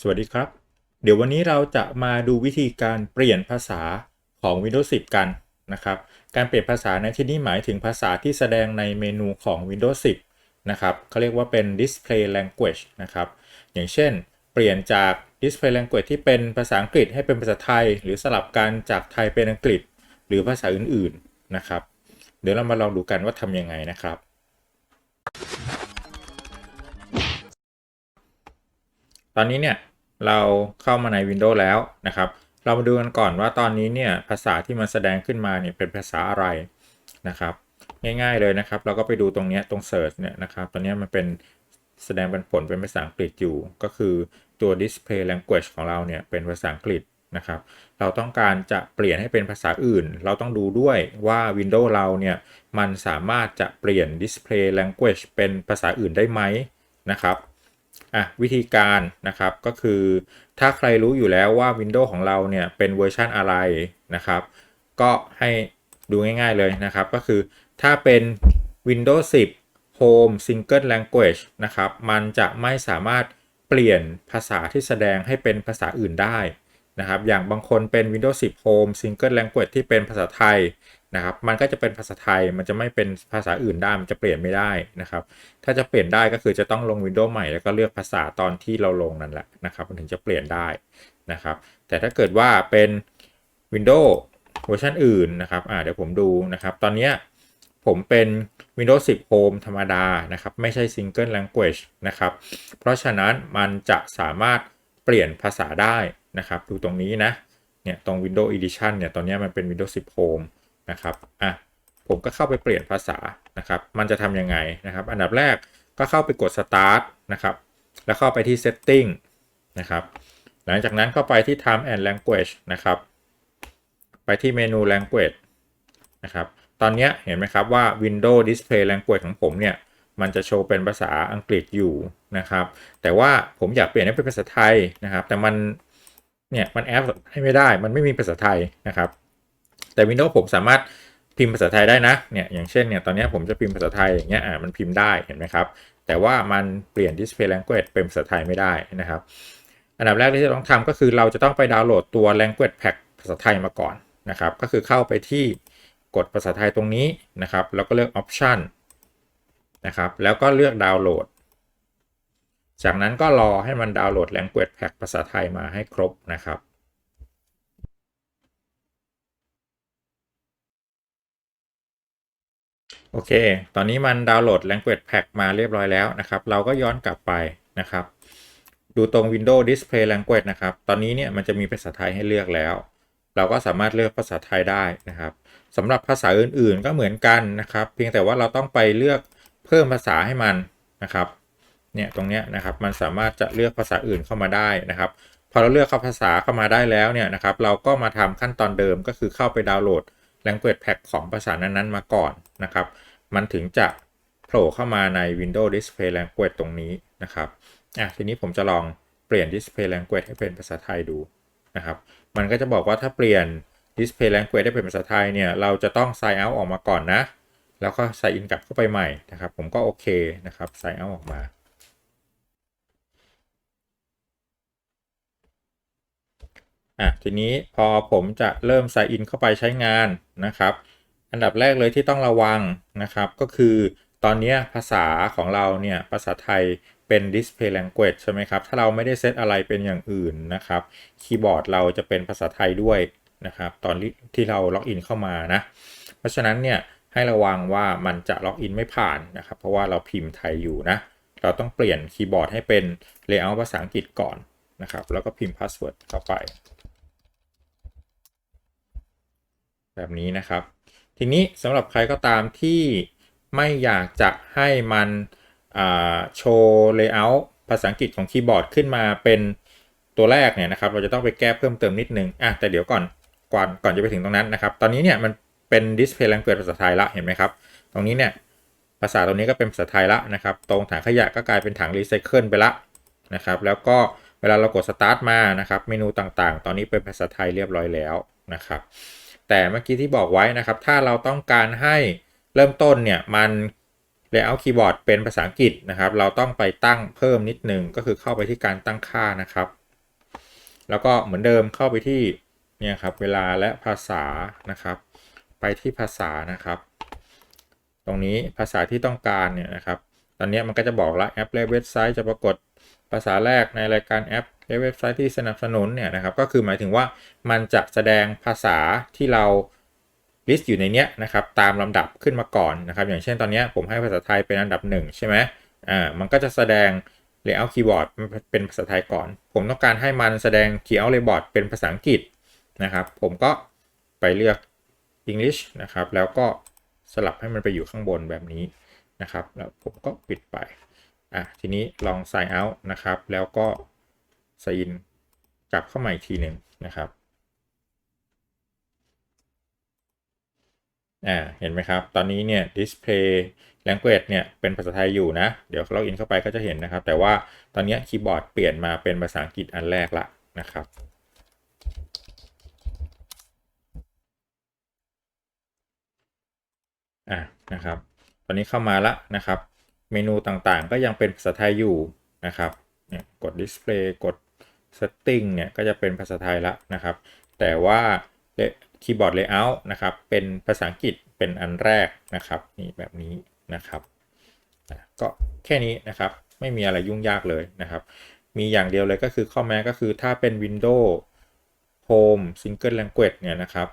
สวัสดีครับ เดี๋ยววันนี้เราจะมาดูวิธีการเปลี่ยนภาษาของ Windows 10 กันนะครับ การเปลี่ยนภาษาในที่นี้หมายถึงภาษาที่แสดงในเมนูของ Windows 10 นะครับเขาเรียกว่าเป็น Display Language นะครับ อย่างเช่น เปลี่ยนจาก Display Language ที่เป็นภาษาอังกฤษให้เป็นภาษาไทย หรือสลับกันจากไทยเป็นอังกฤษ หรือภาษาอื่นๆนะครับ เดี๋ยวเรามาลองดูกันว่าทำยังไงนะครับ ตอนนี้เนี่ยเราเข้ามาใน Windows แล้วนะครับ เรามาดูกันก่อนว่าตอนนี้เนี่ยภาษาที่มันแสดงขึ้นมาเนี่ยเป็นภาษาอะไรนะครับ ง่ายๆเลยนะครับ เราก็ไปดูตรงนี้ตรง Search เนี่ยนะครับตอนนี้มันเป็นแสดงเป็นผลเป็นภาษาอังกฤษอยู่ ก็คือตัว Display Language ของเราเนี่ยเป็นภาษาอังกฤษนะครับ เราต้องการจะเปลี่ยนให้เป็นภาษาอื่น เราต้องดูด้วยว่า Windows เราเนี่ยมันสามารถจะเปลี่ยน Display Language เป็นภาษาอื่นได้ไหมนะครับ อะวิธีการนะครับก็คือถ้าใครรู้อยู่แล้วว่า Windows ของเราเนี่ยเป็นเวอร์ชันอะไรนะครับ ก็ให้ดูง่ายๆเลยนะครับ ก็คือถ้าเป็น Windows 10 Home Single Language นะครับ มันจะไม่สามารถเปลี่ยนภาษาที่แสดงให้เป็นภาษาอื่นได้ นะครับ อย่างบางคนเป็น Windows 10 Home Single Language ที่เป็นภาษาไทยนะครับ มันก็จะเป็นภาษาไทย มันจะไม่เป็นภาษาอื่นได้ มันจะเปลี่ยนไม่ได้นะครับ ถ้าจะเปลี่ยนได้ก็คือจะต้องลง Windows ใหม่แล้วก็เลือกภาษาตอนที่เราลงนั่นแหละนะครับ มันถึงจะเปลี่ยนได้นะครับ แต่ถ้าเกิดว่าเป็น Windows เวอร์ชันอื่นนะครับ อ่า เดี๋ยวผมดูนะครับ ตอนนี้ผมเป็น Windows 10 Home ธรรมดานะครับ ไม่ใช่ Single Language นะครับ เพราะฉะนั้นมันจะสามารถเปลี่ยนภาษาได้ นะครับ ดูตรงนี้นะ เนี่ยตรง Windows Edition เนี่ย ตอนนี้มันเป็น Windows 10 Home นะครับ อะ ผมก็เข้าไปเปลี่ยนภาษานะครับ มันจะทำยังไงนะครับ อันดับแรกก็เข้าไปกด Start นะครับ แล้วเข้าไปที่ Setting นะครับ หลังจากนั้นเข้าไปที่ Time and Language นะครับ ไปที่เมนู Language นะครับ ตอนนี้เห็นไหมครับว่า Windows Display Language ของผมเนี่ยมันจะโชว์เป็นภาษาอังกฤษอยู่นะครับ แต่ว่าผมอยากเปลี่ยนให้เป็นภาษาไทยนะครับ แต่มัน เนี่ยมันแอปให้ไม่ได้มันไม่มีภาษาไทยนะครับ แต่ Windows ผมสามารถพิมพ์ภาษาไทยได้นะเนี่ยอย่างเช่นเนี่ยตอนนี้ผมจะพิมพ์ภาษาไทยอย่างเงี้ยอ่ามันพิมพ์ได้เห็นไหมครับ แต่ว่ามันเปลี่ยน Display Language เป็นภาษาไทยไม่ได้นะครับ อันดับแรกที่จะต้องทำก็คือเราจะต้องไปดาวน์โหลดตัว Language Pack ภาษาไทยมาก่อนนะครับ ก็คือเข้าไปที่กดภาษาไทยตรงนี้นะครับ แล้วก็เลือก Option นะครับแล้วก็เลือกดาวน์โหลด จากนั้นก็รอให้มันดาวน์โหลด Language Pack ภาษาไทยมาให้ครบนะครับโอเค ตอนนี้มันดาวน์โหลด Language Pack มาเรียบร้อยแล้วนะครับ เราก็ย้อนกลับไปนะครับ ดูตรง Windows Display Language นะครับ ตอนนี้เนี่ยมันจะมีภาษาไทยให้เลือกแล้ว เราก็สามารถเลือกภาษาไทยได้นะครับสำหรับภาษาอื่นๆก็เหมือนกันนะครับ เพียงแต่ว่าเราต้องไปเลือกเพิ่มภาษาให้มันนะครับ เนี่ยตรงเนี้ยนะครับมันสามารถจะเลือกภาษาอื่นเข้ามาได้นะครับ พอเราเลือกเข้าภาษาเข้ามาได้แล้วเนี่ยนะครับ เราก็มาทำขั้นตอนเดิมก็คือเข้าไปดาวน์โหลด Language Pack ของภาษานั้นๆมาก่อนนะครับ มันถึงจะโผล่เข้ามาใน Windows Display Language ตรงนี้นะครับอะทีนี้ผมจะลองเปลี่ยน Display Language ให้เป็นภาษาไทยดูนะครับ มันก็จะบอกว่าถ้าเปลี่ยน Display Language ได้เป็นภาษาไทยเนี่ยเราจะต้อง sign out ออกมาก่อนนะ แล้วก็ sign in กลับเข้าไปใหม่นะครับ ผมก็โอเคนะครับ sign out ออกมา อะทีนี้พอผมจะเริ่ม sign in เข้าไปใช้งานนะครับ อันดับแรกเลยที่ต้องระวังนะครับ ก็คือตอนนี้ภาษาของเราเนี่ยภาษาไทยเป็น display language ใช่ไหมครับ ถ้าเราไม่ได้เซตอะไรเป็นอย่างอื่นนะครับ คีย์บอร์ดเราจะเป็นภาษาไทยด้วยนะครับ ตอนที่เราล็อกอินเข้ามานะ เพราะฉะนั้นเนี่ยให้ระวังว่ามันจะล็อกอินไม่ผ่านนะครับ เพราะว่าเราพิมพ์ไทยอยู่นะ เราต้องเปลี่ยนคีย์บอร์ดให้เป็น layout ภาษาอังกฤษก่อนนะครับ แล้วก็พิมพ์พาสเวิร์ดเข้าไป แบบนี้นะครับ ทีนี้สำหรับใครก็ตามที่ไม่อยากจะให้มันโชว์ layout ภาษาอังกฤษของคีย์บอร์ดขึ้นมาเป็นตัวแรกเนี่ยนะครับ เราจะต้องไปแก้เพิ่มเติมนิดนึงอะแต่เดี๋ยวก่อนก่อนก่อนจะไปถึงตรงนั้นนะครับ ตอนนี้เนี่ยมันเป็น display language ภาษาไทยละเห็นไหมครับ ตรงนี้เนี่ยภาษาตรงนี้ก็เป็นภาษาไทยละนะครับ ตรงถังขยะก็กลายเป็นถังรีไซเคิลไปละนะครับ แล้วก็เวลาเรากด start มานะครับ เมนูต่างๆ ตอนนี้เป็นภาษาไทยเรียบร้อยแล้วนะครับ แต่เมื่อกี้ที่บอกไว้นะครับ ถ้าเราต้องการให้เริ่มต้นเนี่ยมัน layout keyboard เป็นภาษาอังกฤษนะครับ เราต้องไปตั้งเพิ่มนิดนึง ก็คือเข้าไปที่การตั้งค่านะครับ แล้วก็เหมือนเดิมเข้าไปที่เนี่ยครับเวลาและภาษานะครับ ไปที่ภาษานะครับ ตรงนี้ภาษาที่ต้องการเนี่ยนะครับ ตอนนี้มันก็จะบอกละแอปและเว็บไซต์จะปรากฏภาษาแรกในรายการแอป เว็บไซต์ที่สนับสนุนเนี่ยนะครับก็คือหมายถึงว่ามันจะแสดงภาษาที่เราลิสต์อยู่ในเนี้ยนะครับตามลำดับขึ้นมาก่อนนะครับอย่างเช่นตอนนี้ผมให้ภาษาไทยเป็นอันดับหนึ่งใช่ไหมอ่ามันก็จะแสดง layout keyboard เป็นภาษาไทยก่อน ผมต้องการให้มันแสดง layout keyboard เป็นภาษาอังกฤษนะครับ ผมก็ไปเลือก English นะครับ แล้วก็สลับให้มันไปอยู่ข้างบนแบบนี้นะครับ แล้วผมก็ปิดไปอะทีนี้ลอง sign out นะครับ แล้วก็ s i n กลับเข้ามาอีกทีหนึ่งนะครับอ่าเห็นไหมครับ ตอนนี้เนี่ย display language เนี่ยเป็นภาษาไทยอยู่นะ เดี๋ยวล็อกอินเข้าไปก็จะเห็นนะครับ แต่ว่าตอนนี้คีย์บอร์ดเปลี่ยนมาเป็นภาษาอังกฤษอันแรกละนะครับอ่านะครับ ตอนนี้เข้ามาละนะครับ เมนูต่างๆก็ยังเป็นภาษาไทยอยู่นะครับเนี่ยกด display กด setting เนี่ยก็จะเป็นภาษาไทยละนะครับ แต่ว่าคีย์บอร์ด layout นะครับ เป็นภาษาอังกฤษเป็นอันแรกนะครับ นี่แบบนี้นะครับ ก็แค่นี้นะครับ ไม่มีอะไรยุ่งยากเลยนะครับ มีอย่างเดียวเลยก็คือข้อแม้ก็คือถ้าเป็น Windows Home Single Language เนี่ยนะครับ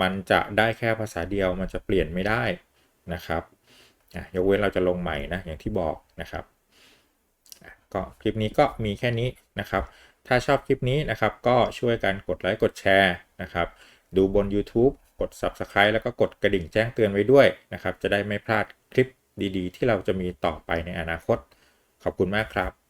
มันจะได้แค่ภาษาเดียวมันจะเปลี่ยนไม่ได้นะครับยกเว้นเราจะลงใหม่นะอย่างที่บอกนะครับก็คลิปนี้ก็มีแค่นี้นะครับ ถ้าชอบคลิปนี้นะครับ ก็ช่วยกันกดไลค์กดแชร์นะครับ ดูบน YouTube กด Subscribe แล้วก็กดกระดิ่งแจ้งเตือนไว้ด้วยนะครับ จะได้ไม่พลาดคลิปดีๆ ที่เราจะมีต่อไปในอนาคต ขอบคุณมากครับ